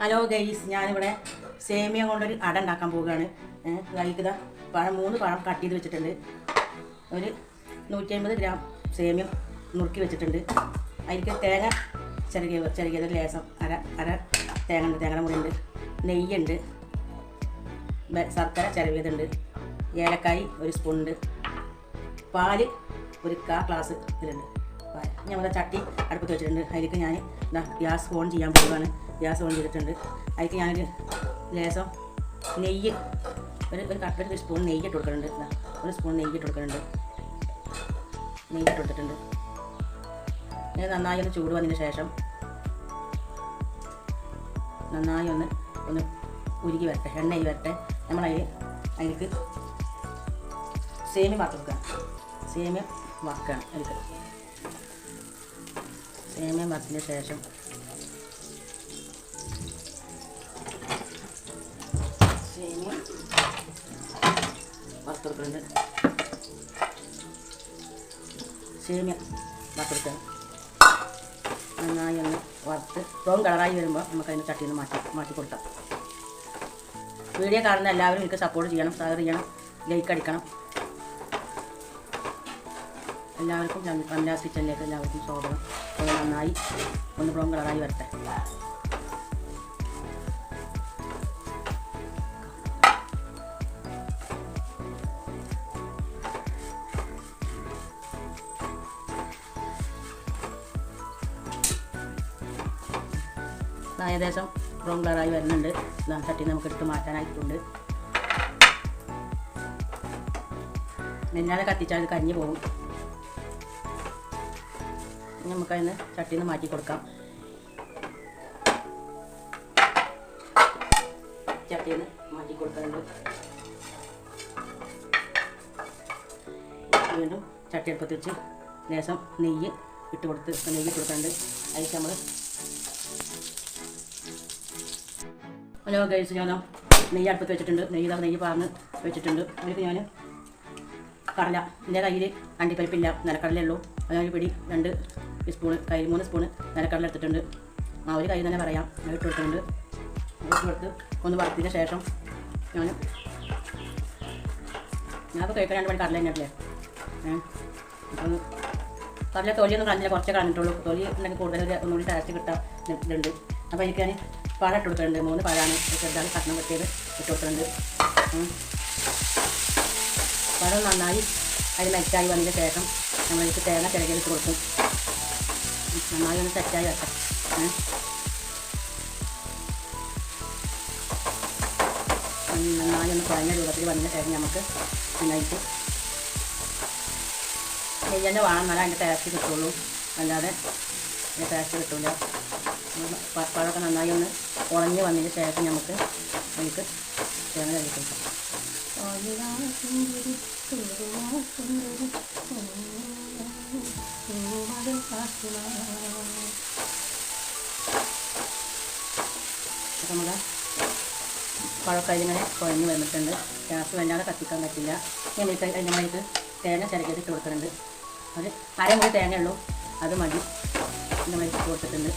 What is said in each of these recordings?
Hello guys ഞാനിവിടെ സേമിയ കൊണ്ടൊരു അട ഉണ്ടാക്കാൻ പോവുകയാണ്. കഴിക്കുക പഴം മൂന്ന് പഴം കട്ട് ചെയ്ത് വെച്ചിട്ടുണ്ട്. ഒരു നൂറ്റി അമ്പത് ഗ്രാം സേമിയ നുറുക്കി വെച്ചിട്ടുണ്ട്. അതിലേക്ക് തേങ്ങ ചെറുകിയ ചെറുകിയത് ലേസം അര അര തേങ്ങ ഉണ്ട് തേങ്ങ മുറിയുണ്ട് നെയ്യുണ്ട്. ശർക്കര ചിരവിയതുണ്ട് ഏലക്കായി ഒരു സ്പൂൺ ഉണ്ട്. പാൽ ഒരു കാ ഗ്ലാസ് ഇതിലുണ്ട്. ഞാൻ ചട്ടി അടുപ്പത്ത് വെച്ചിട്ടുണ്ട്. അതിലേക്ക് ഞാൻ ഗ്യാസ് ഓൺ ചെയ്യാൻ പോവുകയാണ്. ഗ്യാസ് ഓൺ ചെയ്തിട്ടുണ്ട് അതിലേക്ക് ഞാനൊരു ലേസം നെയ്യ് ഒരു ഒരു കട്ടൊരു സ്പൂൺ നെയ്യ് ഇട്ട് കൊടുക്കുന്നുണ്ട്. ഒരു സ്പൂൺ നെയ്യ് ഇട്ട് കൊടുക്കുന്നുണ്ട്. നെയ്യ് ഇട്ട് കൊടുത്തിട്ടുണ്ട്. ഇത് നന്നായി ഒന്ന് ചൂട് വന്നതിന് ശേഷം നന്നായി ഒന്ന് ഒന്ന് ഉരുകി വരട്ടെ എണ്ണ വരട്ടെ. നമ്മളതിൽ അതിലേക്ക് സേമിയ വറുത്ത് വെക്കുക സേമിയ വറുക്കണം അതിലേക്ക്. സേമിയ വറുത്തതിന് ശേഷം വറുത്ത് കൊടുക്കുന്നുണ്ട് സേമിയ വറുത്തെടുക്കുക നന്നായി ഒന്ന് വറുത്ത് ബ്രൗൺ കളറായി വരുമ്പോൾ നമുക്ക് അതിന് ചട്ടിയിൽ നിന്ന് മാറ്റി മാറ്റി കൊടുക്കാം. വീഡിയോ കാണുന്ന എല്ലാവരും എനിക്ക് സപ്പോർട്ട് ചെയ്യണം സഹർ ചെയ്യണം ലൈക്ക് അടിക്കണം. എല്ലാവർക്കും കന്യാസ് കിച്ചണിലേക്ക് എല്ലാവർക്കും സ്വാഗതം. നന്നായി ഒന്ന് ബ്രൗൺ കളറായി വരട്ടെ. ഏകദേശം ബ്രൗൺ കളറായി വരുന്നുണ്ട്. ചട്ടി നമുക്ക് ഇട്ട് മാറ്റാനായിട്ടുണ്ട്. മെല്ലാതെ കത്തിച്ചാൽ ഇത് കരിഞ്ഞു പോകും. നമുക്കതിന് ചട്ടിയിൽ നിന്ന് മാറ്റി കൊടുക്കാം. ചട്ടിയിൽ നിന്ന് മാറ്റി കൊടുക്കുന്നുണ്ട് വീണ്ടും ചട്ടി അടുപ്പത്ത് വെച്ച് ലേശം നെയ്യ് ഇട്ട് കൊടുത്ത് നെയ്യ് കൊടുക്കാറുണ്ട് അതിൽ നമ്മൾ ഹലോ ഗൈസ് ഞാൻ നെയ്യ് അടുപ്പത്ത് വെച്ചിട്ടുണ്ട്. നെയ്യ് ഇതാ നെയ്യ് പാർന്ന് വെച്ചിട്ടുണ്ട്. അതിലേക്ക് ഞാൻ കടല എന്റെ കയ്യിൽ അണ്ടിപ്പരിപ്പില്ല നിലക്കടലേ ഉള്ളൂ. അതിനൊരു പിടി രണ്ട് സ്പൂണ് കയ്യിൽ മൂന്ന് സ്പൂണ് നിലക്കടല എടുത്തിട്ടുണ്ട്. ആ ഒരു കൈ തന്നെ പറയാം. ഞാൻ ഇട്ട് കൊടുത്തിട്ടുണ്ട്. ഇട്ട് കൊടുത്ത് ഒന്ന് വറുത്തതിന് ശേഷം ഞാൻ ഞാനിപ്പോൾ കഴിക്കാൻ രണ്ട് മണി കടല ഏഹ് അപ്പം കടല തൊലിയൊന്നും കളഞ്ഞില്ല? കുറച്ചേ കളഞ്ഞിട്ടുള്ളൂ. തൊലി ഉണ്ടെങ്കിൽ കൂടുതൽ ഒന്നുകൂടി ടേസ്റ്റ് കിട്ടാൻ ഇതുണ്ട്. അപ്പോൾ എനിക്ക് ഞാൻ പഴം ഇട്ട് കൊടുക്കുന്നുണ്ട് മൂന്ന് പഴമാണ് ചെറുതാണ് കഷ്ണം വെട്ടിയത്. ഇട്ട് കൊടുത്തിട്ടുണ്ട്. പഴം നന്നായി അതിൽ മെൽറ്റായി വന്നതിന് ശേഷം നമ്മൾക്ക് തേങ്ങ ചിരകിയിട്ട് കൊടുക്കും. നന്നായി ഒന്ന് സെറ്റായി വെക്കാം നന്നായി ഒന്ന് കുറഞ്ഞ രൂപത്തിൽ വന്നതിന് ശേഷം നമുക്ക് നന്നായിട്ട് നെയ്യന്റെ വാണം എന്നാലേ അതിന്റെ ടേസ്റ്റ് കിട്ടുള്ളൂ. അല്ലാതെ അതിന്റെ ടേസ്റ്റ് കിട്ടില്ല പഴമൊക്കെ നന്നായി ഒന്ന് ഉണങ്ങി വന്നതിന് ശേഷം നമുക്ക് നമുക്ക് തേങ്ങ കഴിക്കാം. നമ്മുടെ പഴക്കരിങ്ങനെ കുഴഞ്ഞ് വന്നിട്ടുണ്ട്. ഗ്യാസ് വേണ്ടാതെ കത്തിക്കാൻ പറ്റില്ല. അതിന്റെ മേലേക്ക് തേങ്ങ ചിരക്കിയിട്ട് ഇട്ട് കൊടുക്കുന്നുണ്ട്. അത് അരമുറി തേങ്ങ ഉള്ളൂ അത് മതി. നമ്മൾ ഇട്ട് കൊടുത്തിട്ടുണ്ട്.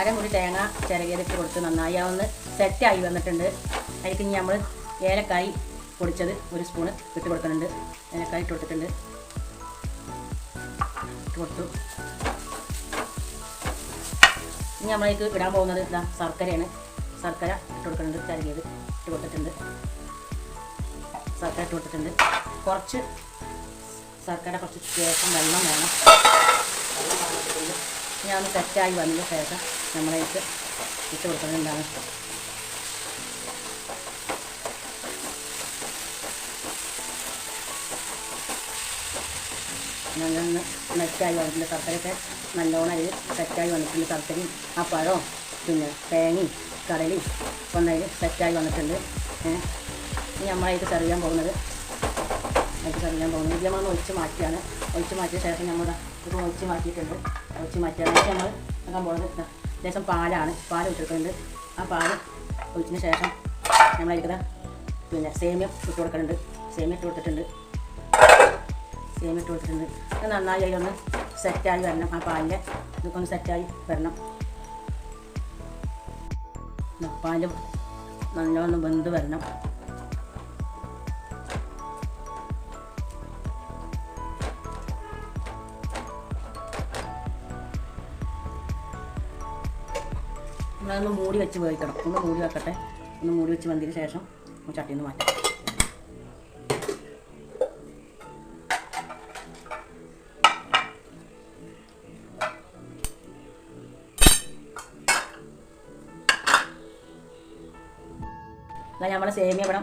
അരമുറി തേങ്ങ ചിരകിയത് ഇട്ട് കൊടുത്ത് നന്നായി ആ ഒന്ന് സെറ്റായി വന്നിട്ടുണ്ട്. അതിലേക്ക് ഇനി നമ്മൾ ഏലക്കായി പൊടിച്ചത് ഒരു സ്പൂണ് ഇട്ട് കൊടുക്കുന്നുണ്ട്. ഏലക്കായി ഇട്ട് കൊടുത്തിട്ടുണ്ട്. കൊടുത്തു. ഇനി നമ്മളേക്ക് ഇടാൻ പോകുന്നത് ഇതാ ശർക്കരയാണ്. ശർക്കര ഇട്ട് കൊടുക്കുന്നുണ്ട് ചരുകിയത് ഇട്ട് കൊടുത്തിട്ടുണ്ട്. ശർക്കര ഇട്ട് കൊടുത്തിട്ടുണ്ട്. കുറച്ച് ശർക്കര കുറച്ച് ശേഷം വെള്ളം വേണം. വെള്ളം ഞാൻ ഒന്ന് സെറ്റായി വന്നതിന് ശേഷം നമ്മളേക്ക് ഇട്ട് കൊടുക്കുന്നുണ്ടാണ് നല്ലൊന്ന് നെറ്റായി വന്നിട്ടുണ്ട് ശർക്കരയൊക്കെ നല്ലോണം അതിൽ സെറ്റായി വന്നിട്ടുണ്ട് ശർക്കരയും ആ പഴവും പിന്നെ തേങ്ങയും കടലയും ഒന്നതിൽ സെറ്റായി വന്നിട്ടുണ്ട്. ഇനി നമ്മളായിട്ട് സെർവ് ചെയ്യാൻ പോകുന്നത് അതിൽ സെർവ് ചെയ്യാൻ പോകുന്നത്. ഇത് നമ്മളൊന്ന് ഒഴിച്ച് മാറ്റിയാണ്. ഒഴിച്ച് മാറ്റിയ ശേഷം നമ്മൾ ഒഴിച്ച് മാറ്റിയിട്ടുണ്ട്. മാറ്റിയാണ് അതിലേക്ക് നമ്മൾ നോക്കാൻ പോകുന്നത് ലേശം പാലാണ് പാൽ ഇട്ടിട്ടുണ്ട് ആ പാൽ ഒഴിച്ചതിന് ശേഷം നമ്മളതിലേക്ക് പിന്നെ സേമിയം ഇട്ട് കൊടുക്കുന്നുണ്ട് സേമിയം ഇട്ട് കൊടുത്തിട്ടുണ്ട്. സേമിയ ഇട്ട് കൊടുത്തിട്ടുണ്ട്. അത് നന്നായി അതിലൊന്ന് സെറ്റായി വരണം ആ പാലിന്റെ ഇതൊക്കെ ഒന്ന് സെറ്റായി വരണം. പാൽ നല്ലോണം വെന്ത് വരണം. നമ്മളതൊന്ന് മൂടി വെച്ച് വേവിക്കണം. ഒന്ന് മൂടി വെക്കട്ടെ. ഒന്ന് മൂടി വെച്ച് വന്നതിന് ശേഷം ചട്ടിയിൽ നിന്ന് മാറ്റാം. എന്നാൽ നമ്മളെ സേമിയ ഇവിടെ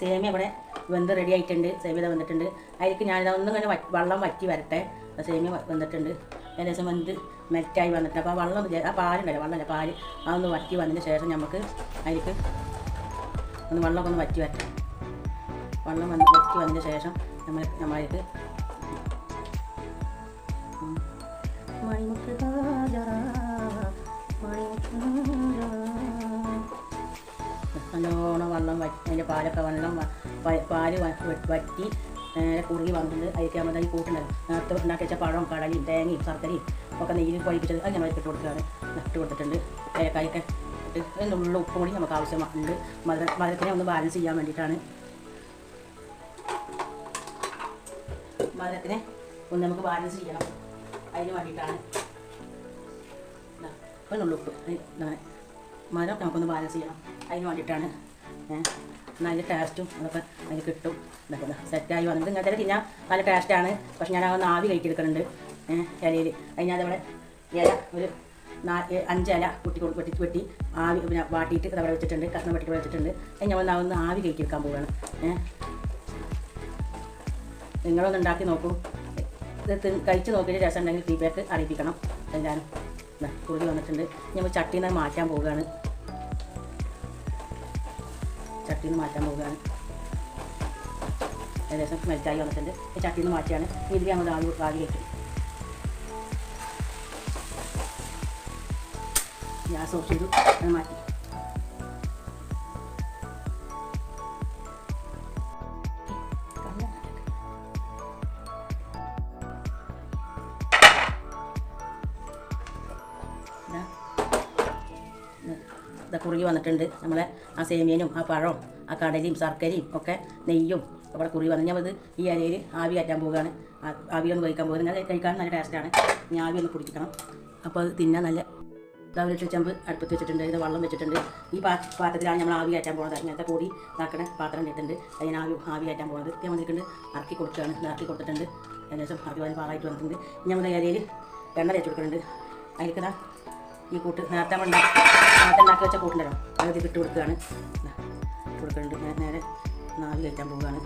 സേമിയ ഇവിടെ വെന്ത് റെഡി ആയിട്ടുണ്ട്. സേമിയ വന്നിട്ടുണ്ട് അതിലേക്ക് ഞാനിതൊന്നും ഇങ്ങനെ വെള്ളം വറ്റി വരട്ടെ. സേമിയ വന്നിട്ടുണ്ട് ഏകദേശം വെന്ത് മെൽറ്റായി വന്നിട്ട് അപ്പോൾ ആ വെള്ളം ആ പാലുണ്ടല്ലോ വെള്ളമല്ല പാൽ. അതൊന്ന് വറ്റി വന്നതിന് ശേഷം നമുക്ക് അതിലേക്ക് ഒന്ന് വെള്ളമൊക്കെ ഒന്ന് വറ്റി വരട്ടെ. വെള്ളം വന്ന് വറ്റി വന്നതിന് ശേഷം നമ്മൾ നമ്മളതിലേക്ക്. നല്ലോണം വെള്ളം വറ്റി അതിന്റെ പാലൊക്കെ വെള്ളം പാൽ വറ്റി കുറുകി വന്നിട്ട് അതിലേക്ക് നമ്മൾ ഈ കൂട്ടുണ്ടല്ലോ നേരത്തെ ഉണ്ടാക്കി വെച്ച പഴം കടലയും തേങ്ങയും ശർക്കരയും ഒക്കെ നെയ്യിൽ പൊഴിപ്പിച്ചത് അത് ഞങ്ങൾ ഇട്ട് കൊടുക്കുകയാണ്. ഇട്ട് കൊടുത്തിട്ടുണ്ട്. ഏലക്കായൊക്കെ ഇട്ട് അതിനുള്ള ഉപ്പ് കൂടി നമുക്ക് ആവശ്യമുണ്ട് മധുര മധുരത്തിനെ ഒന്ന് ബാലൻസ് ചെയ്യാൻ വേണ്ടിയിട്ടാണ്. മധുരത്തിനെ ഒന്ന് നമുക്ക് ബാലൻസ് ചെയ്യണം. അതിന് വേണ്ടിയിട്ടാണ്. ഉപ്പ്. മധുരം നമുക്കൊന്ന് ബാലൻസ് ചെയ്യാം അതിന് വേണ്ടിയിട്ടാണ്. നല്ല ടേസ്റ്റും അതൊക്കെ അതിന് കിട്ടും. സെറ്റായി വന്നിട്ട് ഇങ്ങനത്തെ തിന്നാൻ നല്ല ടേസ്റ്റാണ് പക്ഷെ ഞാൻ അതൊന്ന് ആവി കഴിച്ചെടുക്കുന്നുണ്ട് ഇലയിൽ. നമ്മുടെ ഇല ഒരു നാല് ഏ, അഞ്ച് ഇല കുട്ടി കൊടു- വെട്ടി വെട്ടി ആവി പിന്നെ വാട്ടിയിട്ട് അവിടെ വെച്ചിട്ടുണ്ട് കഷ്ണം വെട്ടി വെച്ചിട്ടുണ്ട്. അത് ഞങ്ങൾ ഒന്ന് ആവി കഴിച്ചെടുക്കാൻ പോവുകയാണ് ഏഹ് നിങ്ങളൊന്ന് ഉണ്ടാക്കി നോക്കൂ. ഇത് കഴിച്ച് നോക്കിയിട്ട് രസം ഉണ്ടെങ്കിൽ ഫീഡ്ബാക്ക് അറിയിപ്പിക്കണം. എല്ലാവരും കുറുകി വന്നിട്ടുണ്ട്. ഞങ്ങൾ ചട്ടിയിൽ നിന്ന് മാറ്റാൻ പോവുകയാണ്. ചട്ടിയിൽ നിന്ന് മാറ്റാൻ പോവുകയാണ്. ഏകദേശം മെൽറ്റായി വന്നിട്ടുണ്ട്. ഈ ചട്ടിയിൽ നിന്ന് മാറ്റിയാണ് ഇതിൽ ഞങ്ങൾ ആവി ആവി കയറ്റും ഗ്യാസ് ഓഫ് ചെയ്തു. അത് മാറ്റി. കുറുകി വന്നിട്ടുണ്ട് നമ്മളെ ആ സേമിയനും ആ പഴവും ആ കടലയും ശർക്കരയും ഒക്കെ നെയ്യും അവിടെ കുറുകി വന്നു. ഞാൻ ഇത് ഈ അരയിൽ ആവി കയറ്റാൻ പോവുകയാണ്. ആ- ആവി ഒന്ന് കഴിക്കാൻ പോകുന്നത് അത് കഴിക്കാൻ നല്ല ടേസ്റ്റാണ് ഇനി ആവി ഒന്ന് കുടിക്കണം. അപ്പോൾ അത് തിന്നാൻ നല്ല ഇതാ ചമ്പ് അടുപ്പത്ത് വെച്ചിട്ടുണ്ട് ഇത് വെള്ളം വെച്ചിട്ടുണ്ട്. ഈ പാത്രത്തിലാണ് നമ്മൾ ആവി കയറ്റാൻ പോകുന്നത് ഇങ്ങനത്തെ കൂടി ഇതാക്കണ പാത്രം ഇട്ടിട്ടുണ്ട്. അതിന് ആവി ആവി കയറ്റാൻ പോകുന്നത് ഞാൻ വന്നിട്ടുണ്ട്. ഇറക്കി കൊടുക്കുകയാണ്. ഇത് ഇറക്കി കൊടുത്തിട്ടുണ്ട്. ഏകദേശം ഇറക്കി വന്ന് പാറായിട്ട് വന്നിട്ടുണ്ട്. ഇനി നമ്മൾ ഇലയിൽ എണ്ണ തേച്ച് കൊടുക്കുന്നുണ്ട്. അതിലേക്കതാ ഇതാ ഈ കൂട്ട് നേരത്തെ ഉണ്ടാ- നേരത്തെ ഉണ്ടാക്കി വെച്ച കൂട്ടുണ്ടല്ലോ അതിൽ ഇട്ട് കൊടുക്കുകയാണ്. കൊടുക്കുന്നുണ്ട്. നേരെ നേരെ നാവി കയറ്റാൻ പോവുകയാണ്.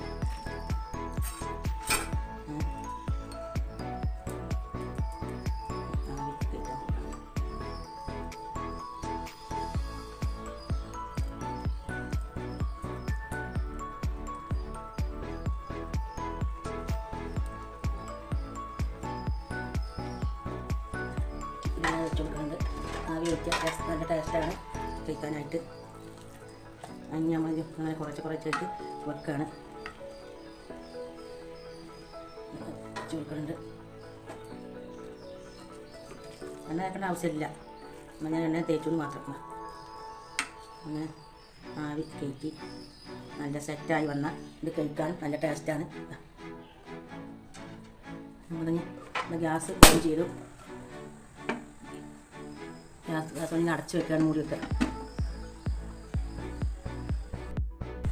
ഇങ്ങനെ വെച്ച് കൊടുക്കുന്നുണ്ട് ആവി വെച്ചാൽ നല്ല ടേസ്റ്റാണ് കഴിക്കാനായിട്ട്. അങ്ങനെ നമ്മൾ അങ്ങനെ കുറച്ച് കുറച്ചായിട്ട് വെക്കുകയാണ് വെച്ച് കൊടുക്കുന്നുണ്ട് എണ്ണ തേക്കേണ്ട ആവശ്യമില്ല. എന്നാൽ ഞാൻ എണ്ണ തേച്ചുകൊണ്ട് മാത്രം. അങ്ങനെ ആവി കയറ്റി നല്ല സെറ്റായി വന്ന ഇത് കഴിക്കാൻ നല്ല ടേസ്റ്റാണ് നമ്മളിങ്ങനെ ഗ്യാസ് ഓൺ ചെയ്തു. ഗ്യാസ് അടച്ചു വെക്കുകയാണ് മൂടി വെക്കുക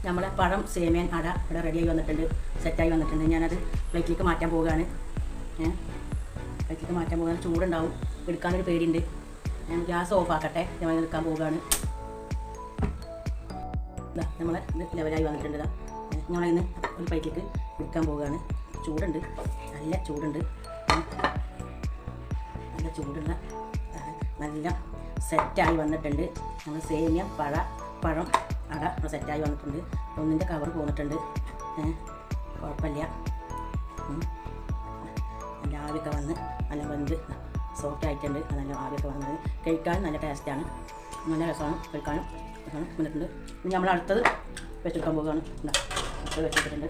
നമ്മളെ പഴം സേമിയൻ അട ഇവിടെ റെഡിയായി വന്നിട്ടുണ്ട് സെറ്റായി വന്നിട്ടുണ്ട്. ഞാനത് പ്ലേറ്റിലേക്ക് മാറ്റാൻ പോവുകയാണ്. പ്ലേറ്റിലേക്ക് മാറ്റാൻ പോകാൻ ചൂടുണ്ടാവും. എടുക്കാനൊരു പേടിയുണ്ട്. ഞാൻ ഗ്യാസ് ഓഫ് ആക്കട്ടെ. ഞാൻ എടുക്കാൻ പോവുകയാണ്. നമ്മളെ ഇത് ലെവലായി വന്നിട്ടുണ്ട്. ഇതാ ഞങ്ങളിന്ന് ഒരു പ്ലേറ്റിലേക്ക് എടുക്കാൻ പോവുകയാണ്. ചൂടുണ്ട്. നല്ല ചൂടുണ്ട്. നല്ല ചൂടുള്ള നല്ല സെറ്റായി വന്നിട്ടുണ്ട്. ഞങ്ങൾ സേമിയ പഴ പഴം അട സെറ്റായി വന്നിട്ടുണ്ട്. ഒന്നിന്റെ കവർ പോന്നിട്ടുണ്ട്. കുഴപ്പമില്ല. നല്ല ആവിയൊക്കെ വന്ന് നല്ല വെന്ത് സോഫ്റ്റ് ആയിട്ടുണ്ട്. നല്ല ആവിയൊക്കെ വന്നത്. കഴിക്കാനും നല്ല ടേസ്റ്റാണ് നല്ല രസമാണ് കഴിക്കാനും. വന്നിട്ടുണ്ട്. ഇനി നമ്മൾ അടുത്തത് വെച്ചെടുക്കാൻ പോവുകയാണ്. ഇതാ, അടുത്തത് വെച്ചെടുത്തിട്ടുണ്ട്.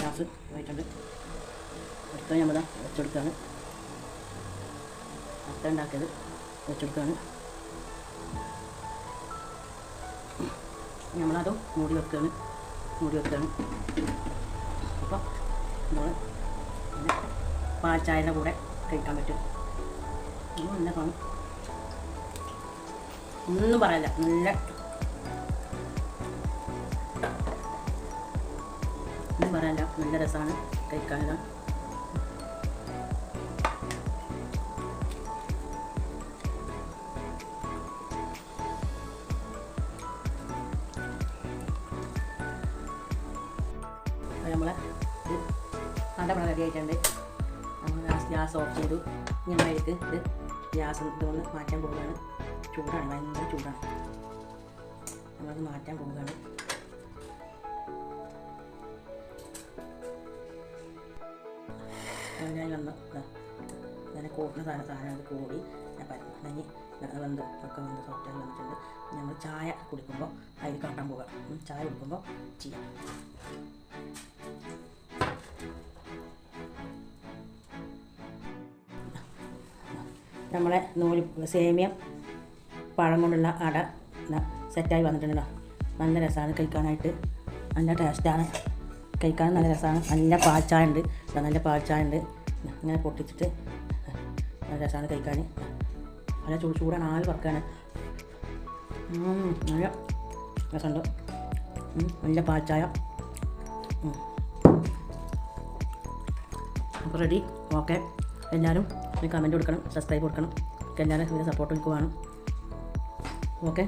ഗ്യാസ് പോയിട്ടുണ്ട്. അടുത്തത് നമ്മൾ വെച്ചെടുക്കുകയാണ്. മുട്ട ഉണ്ടാക്കിയത് വെച്ചെടുക്കുകയാണ്. നമ്മളതും മൂടി വെക്കുകയാണ്. മൂടി വെക്കുകയാണ്. അപ്പോൾ നമ്മൾ പാൽച്ചായന്റെ കൂടെ കഴിക്കാൻ പറ്റും. നല്ല കാണും? ഒന്നും പറയില്ല. നല്ല ഒന്നും പറയില്ല. നല്ല രസമാണ് കഴിക്കാനില്ല ഇത് ഗ്യാസ് മാറ്റാൻ പോവുകയാണ്. ചൂടാണ് ഭയങ്കര ചൂടാണ്. നമ്മളത് മാറ്റാൻ പോവുകയാണ്. ഞാൻ വന്ന് അങ്ങനെ കൂട്ടുന്ന സാധനം സാധനം അത് കൂടി പരങ്ങി വെന്ത് ഒക്കെ വെന്ത് സോഫ്റ്റായി വന്നിട്ടുണ്ട്. നമ്മൾ ചായ കുടിക്കുമ്പോൾ അതിൽ കാട്ടാൻ പോകാം ചായ കുടിക്കുമ്പോൾ ചെയ്യാം. നമ്മളെ നൂൽ സേമിയം പഴം കൊണ്ടുള്ള അട സെറ്റായി വന്നിട്ടുണ്ടല്ലോ. നല്ല രസമാണ് കഴിക്കാനായിട്ട്. നല്ല ടേസ്റ്റാണ് കഴിക്കാൻ നല്ല രസമാണ് നല്ല പാൽച്ചായ ഉണ്ട് നല്ല പാൽച്ചായ ഉണ്ട് ഇങ്ങനെ പൊട്ടിച്ചിട്ട് നല്ല രസമാണ് കഴിക്കാൻ നല്ല ചൂട് ചൂടാണ്. ആൾ വർക്കാണ്. നല്ല രസമുണ്ട്. നല്ല പാൽച്ചായ. അപ്പോൾ റെഡി ഓക്കെ എല്ലാവരും ഒരു കമന്റ് കൊടുക്കണം സബ്സ്ക്രൈബ് കൊടുക്കണം. എല്ലാവരും സപ്പോർട്ട് എനിക്ക് വേണം ഓക്കെ?